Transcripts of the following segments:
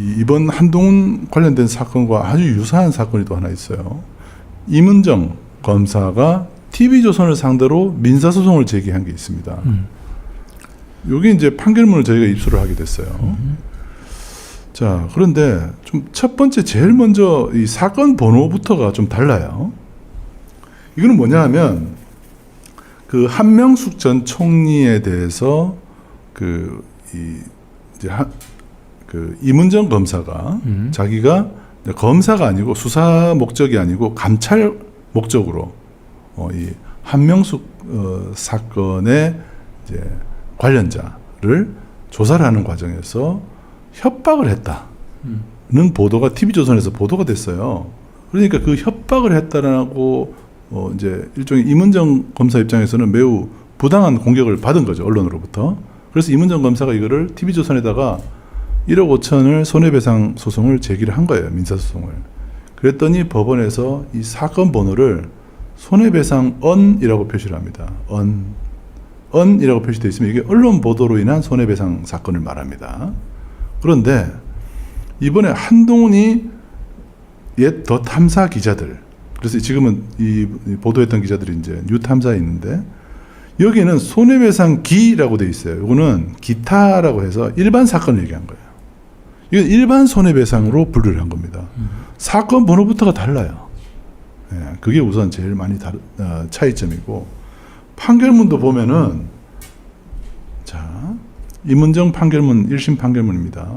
이 이번 한동훈 관련된 사건과 아주 유사한 사건이 또 하나 있어요. 임은정 검사가 TV조선을 상대로 민사소송을 제기한 게 있습니다. 음. 여기 이제 판결문을 저희가 입수를 하게 됐어요. 자, 그런데 좀 첫 번째 제일 먼저 이 사건 번호부터가 좀 달라요. 이거는 뭐냐 하면 그 한명숙 전 총리에 대해서 그 이 이제 그 이문정 검사가 음. 자기가 검사가 아니고 수사 목적이 아니고 감찰 목적으로 어, 이 한명숙 어, 사건의 이제 관련자를 조사를 하는 과정에서 협박을 했다는 음. 보도가 TV조선에서 보도가 됐어요. 그러니까 그 협박을 했다라고 어, 이제 일종의 임은정 검사 입장에서는 매우 부당한 공격을 받은 거죠 언론으로부터. 그래서 임은정 검사가 이거를 TV조선에다가 1억 5천을 손해배상 소송을 제기를 한 거예요 민사소송을. 그랬더니 법원에서 이 사건 번호를 손해배상 언이라고 표시를 합니다. 언 언이라고 표시되어 있으면 이게 언론 보도로 인한 손해배상 사건을 말합니다. 그런데 이번에 한동훈이 옛 더 탐사 기자들 그래서 지금은 이 보도했던 기자들이 이제 뉴 탐사에 있는데 여기는 손해배상 기라고 돼 있어요. 이거는 기타라고 해서 일반 사건을 얘기한 거예요. 이건 일반 손해배상으로 분류를 한 겁니다. 사건 번호부터가 달라요. 예, 그게 우선 제일 많이 다르, 어, 차이점이고 판결문도 보면은 자 임은정 판결문 1심 판결문입니다.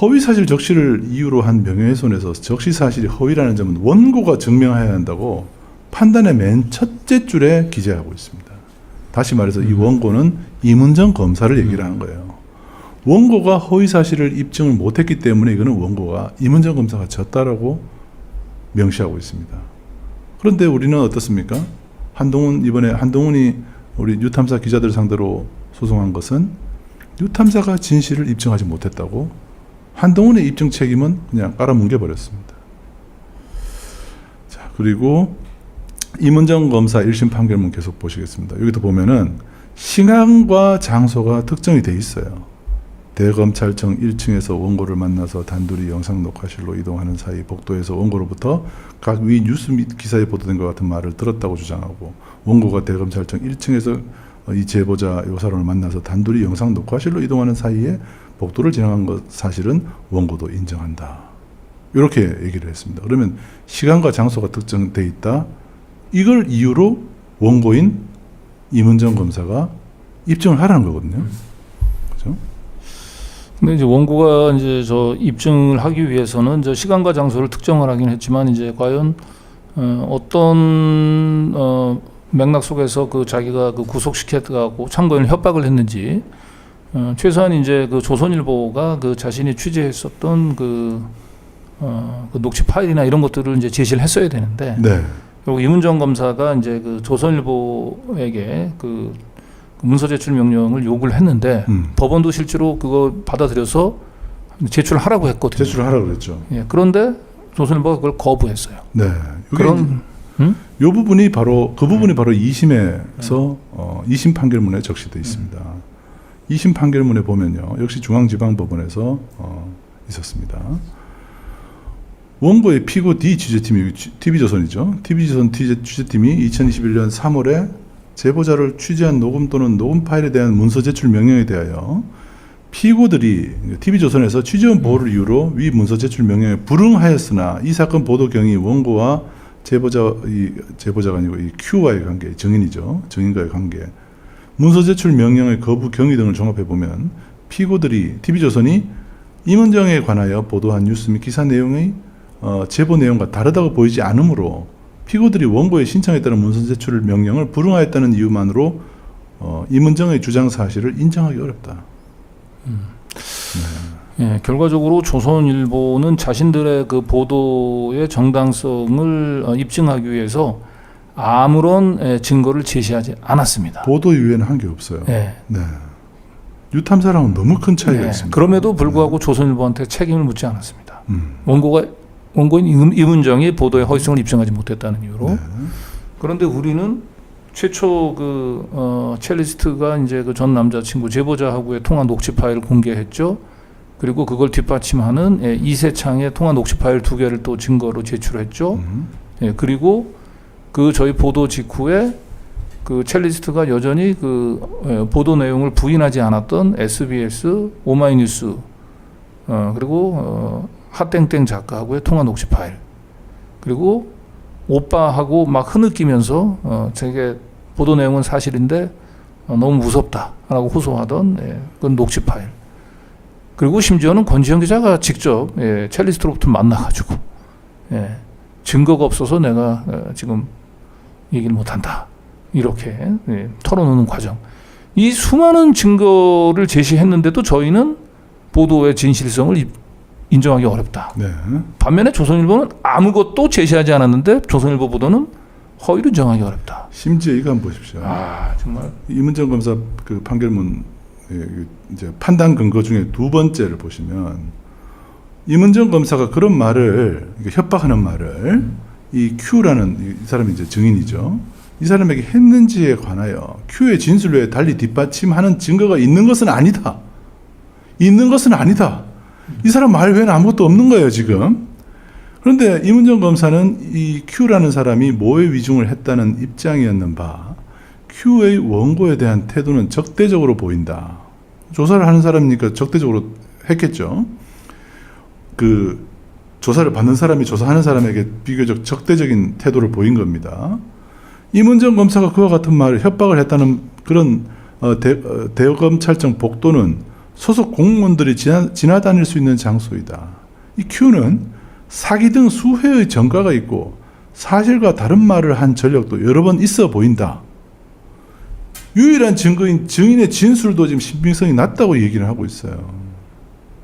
허위 사실 적시를 이유로 한 명예훼손에서 적시 사실이 허위라는 점은 원고가 증명해야 한다고 판단의 맨 첫째 줄에 기재하고 있습니다. 다시 말해서 이 원고는 임은정 검사를 얘기를 하는 거예요. 원고가 허위 사실을 입증을 못했기 때문에 이거는 원고가 임은정 검사가 졌다라고 명시하고 있습니다. 그런데 우리는 어떻습니까? 한동훈 이번에 한동훈이 우리 뉴탐사 기자들 상대로 소송한 것은 뉴탐사가 진실을 입증하지 못했다고 한동훈의 입증 책임은 그냥 깔아뭉개 버렸습니다. 자 그리고 임은정 검사 1심 판결문 계속 보시겠습니다. 여기도 보면은 시간과 장소가 특정이 돼 있어요. 대검찰청 1층에서 원고를 만나서 단둘이 영상 녹화실로 이동하는 사이 복도에서 원고로부터 각 위 뉴스 및 기사에 보도된 것 같은 말을 들었다고 주장하고 원고가 대검찰청 1층에서 이 제보자 요 사람을 만나서 단둘이 영상 녹화실로 이동하는 사이에 복도를 지나간 것 사실은 원고도 인정한다. 이렇게 얘기를 했습니다. 그러면 시간과 장소가 특정돼 있다. 이걸 이유로 원고인 임은정 검사가 입증을 하라는 거거든요. 근데 이제 원고가 이제 저 입증을 하기 위해서는 저 시간과 장소를 특정을 하긴 했지만 이제 과연 어, 어떤 어, 맥락 속에서 그 자기가 그 구속시켰다고 참고인을 협박을 했는지 어, 최소한 이제 그 조선일보가 그 자신이 취재했었던 그, 어, 그 녹취 파일이나 이런 것들을 이제 제시를 했어야 되는데 네. 그리고 이문정 검사가 이제 그 조선일보에게 그 문서 제출 명령을 요구를 했는데 음. 법원도 실제로 그거 받아들여서 제출하라고 했거든요. 제출을 하라고 그랬죠. 예, 그런데 조선일보가 그걸 거부했어요. 네. 그런 음? 이 부분이 바로 그 부분이 바로 2심에서 어, 2심 판결문에 적시돼 있습니다. 2심 판결문에 보면요. 역시 중앙지방법원에서 어, 있었습니다. 원고의 피고 D 취재팀이 TV조선이죠. TV조선 취재팀이 2021년 3월에 제보자를 취재한 녹음 또는 녹음 파일에 대한 문서 제출 명령에 대하여 피고들이 TV조선에서 취재원 보호를 이유로 위 문서 제출 명령에 불응하였으나 이 사건 보도 경위 원고와 제보자 이 제보자가 아니고 이 Q와의 관계 증인이죠. 증인과의 관계. 문서 제출 명령의 거부 경위 등을 종합해 보면 피고들이 TV조선이 임은정에 관하여 보도한 뉴스 및 기사 내용의 어, 제보 내용과 다르다고 보이지 않으므로 피고들이 원고의 신청에 따른 문서 제출 명령을 불응하였다는 이유만으로 어, 임은정의 주장 사실을 인정하기 어렵다. 예, 결과적으로 조선일보는 자신들의 그 보도의 정당성을 어, 입증하기 위해서 아무런 예, 증거를 제시하지 않았습니다. 보도 이외에는 한 게 없어요. 예. 네. 유탐사랑은 너무 큰 차이가 예, 있습니다. 그럼에도 불구하고 조선일보한테 책임을 묻지 않았습니다. 음. 원고가 원고인 임- 임은정이 보도의 허위성을 입증하지 못했다는 이유로 네. 그런데 우리는 최초 그 어, 첼리스트가 이제 그 전 남자친구 제보자하고의 통화 녹취 파일을 공개했죠. 그리고 그걸 뒷받침하는 예, 이세창의 통화 녹취 파일 두 개를 또 증거로 제출했죠. 음. 예, 그리고 그 저희 보도 직후에 그 첼리스트가 여전히 그 예, 보도 내용을 부인하지 않았던 SBS 오마이뉴스 어, 그리고 어, 핫땡땡 작가하고의 통화 녹취 파일. 그리고 오빠하고 막 흐느끼면서 어, 제게 보도 내용은 사실인데 어, 너무 무섭다라고 호소하던 예, 그 녹취 파일. 그리고 심지어는 권지현 기자가 직접 예, 첼리스트로부터 만나가지고 예, 증거가 없어서 내가 어, 지금 얘기를 못한다. 이렇게 예, 털어놓는 과정. 이 수많은 증거를 제시했는데도 저희는 보도의 진실성을 이- 인정하기 어렵다. 네. 반면에 조선일보는 아무것도 제시하지 않았는데 조선일보 보도는 허위로 인정하기 어렵다. 심지어 이거 한번 보십시오. 아 정말 이문정 검사 그 판결문 예, 그 이제 판단 근거 중에 두 번째를 보시면 이문정 검사가 그런 말을 이게 협박하는 말을 이 Q라는 이 사람이 이제 증인이죠. 이 사람에게 했는지에 관하여 Q의 진술 외에 달리 뒷받침하는 증거가 있는 것은 아니다. 있는 것은 아니다. 이 사람 말 외에는 아무것도 없는 거예요 지금. 그런데 이문정 검사는 이 Q라는 사람이 모해 위중을 했다는 입장이었는 바 Q의 원고에 대한 태도는 적대적으로 보인다. 조사를 하는 사람이니까 적대적으로 했겠죠. 그 조사를 받는 사람이 조사하는 사람에게 비교적 적대적인 태도를 보인 겁니다. 이문정 검사가 그와 같은 말을 협박을 했다는 그런 어, 대, 어, 대검찰청 복도는 소속 공무원들이 지나, 지나다닐 수 있는 장소이다. 이 Q는 사기 등 수회의 전과가 있고 사실과 다른 말을 한 전력도 여러 번 있어 보인다. 유일한 증거인 증인의 진술도 지금 신빙성이 낮다고 얘기를 하고 있어요.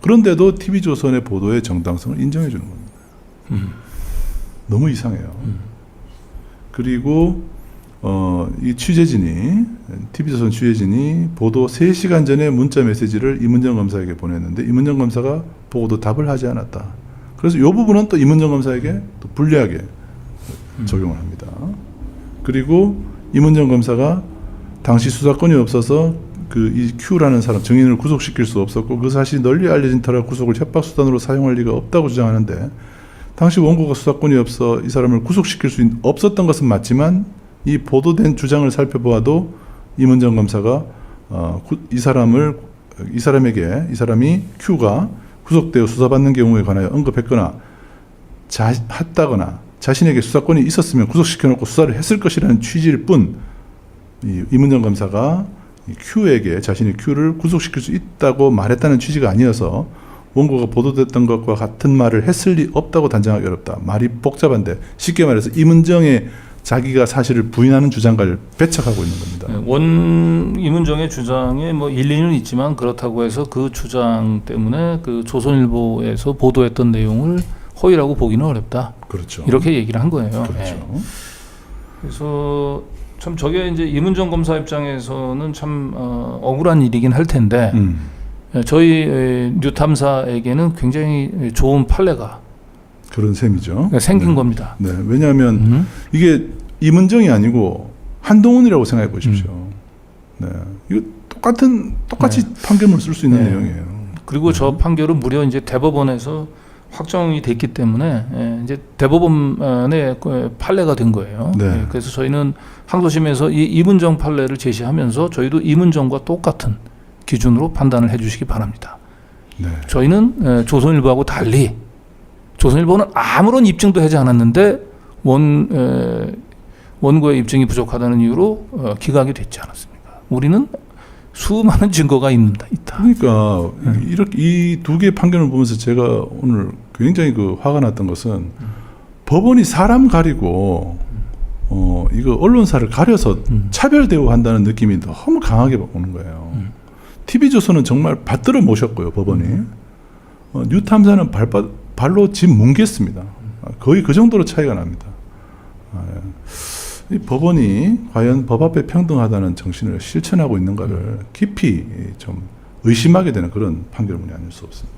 그런데도 TV조선의 보도의 정당성을 인정해 주는 겁니다. 음. 너무 이상해요. 그리고 어, 이 취재진이 TV조선 취재진이 보도 3시간 전에 문자 메시지를 이문정 검사에게 보냈는데 이문정 검사가 보고도 답을 하지 않았다. 그래서 이 부분은 또 이문정 검사에게 또 불리하게 적용을 합니다. 그리고 이문정 검사가 당시 수사권이 없어서 그 이 Q라는 사람 증인을 구속시킬 수 없었고 그 사실이 널리 알려진 터라 구속을 협박 수단으로 사용할 리가 없다고 주장하는데 당시 원고가 수사권이 없어 이 사람을 구속시킬 수 있, 없었던 것은 맞지만 이 보도된 주장을 살펴보아도 이문정 검사가 어, 구, 이 사람을 이 사람에게 이 사람이 Q가 구속되어 수사받는 경우에 관하여 언급했거나 자, 했다거나 자신에게 수사권이 있었으면 구속시켜놓고 수사를 했을 것이라는 취지일 뿐 이, 이문정 검사가 이 Q에게 자신이 Q를 구속시킬 수 있다고 말했다는 취지가 아니어서 원고가 보도됐던 것과 같은 말을 했을 리 없다고 단정하기 어렵다. 말이 복잡한데 쉽게 말해서 이문정의 자기가 사실을 부인하는 주장과를 배척하고 있는 겁니다. 예, 원 이문정의 주장에 뭐 일리는 있지만 그렇다고 해서 그 주장 때문에 그 조선일보에서 보도했던 내용을 허위라고 보기는 어렵다. 그렇죠. 이렇게 얘기를 한 거예요. 그렇죠. 예. 그래서 참 저게 이제 이문정 검사 입장에서는 참 어, 억울한 일이긴 할 텐데 음, 예, 저희 에, 뉴탐사에게는 굉장히 좋은 판례가 그런 셈이죠. 생긴 네. 겁니다. 네, 왜냐하면 음. 이게 이문정이 아니고 한동훈이라고 생각해 보십시오. 음. 네, 이거 똑같은 똑같이 판결문 쓸 수 있는 네. 내용이에요. 그리고 저 네. 판결은 무려 이제 대법원에서 확정이 됐기 때문에 예, 이제 대법원의 그 판례가 된 거예요. 네. 예, 그래서 저희는 항소심에서 이 이문정 판례를 제시하면서 저희도 이문정과 똑같은 기준으로 판단을 해주시기 바랍니다. 네, 저희는 예, 조선일보하고 달리 조선일보는 아무런 입증도 하지 않았는데 원 에, 원고의 입증이 부족하다는 이유로 어, 기각이 됐지 않았습니까? 우리는 수많은 증거가 있는다 있다. 그러니까 네. 이렇게 이 두 개의 판결을 보면서 제가 오늘 굉장히 그 화가 났던 것은 법원이 사람 가리고 어 이거 언론사를 가려서 음. 차별 대우한다는 느낌이 너무 강하게 오는 거예요. 음. TV조선은 정말 받들어 모셨고요 법원이 어, 뉴탐사는 발바, 발로 집 뭉갰습니다. 아, 거의 그 정도로 차이가 납니다. 아, 예. 이 법원이 과연 법 앞에 평등하다는 정신을 실천하고 있는가를 깊이 좀 의심하게 되는 그런 판결문이 아닐 수 없습니다.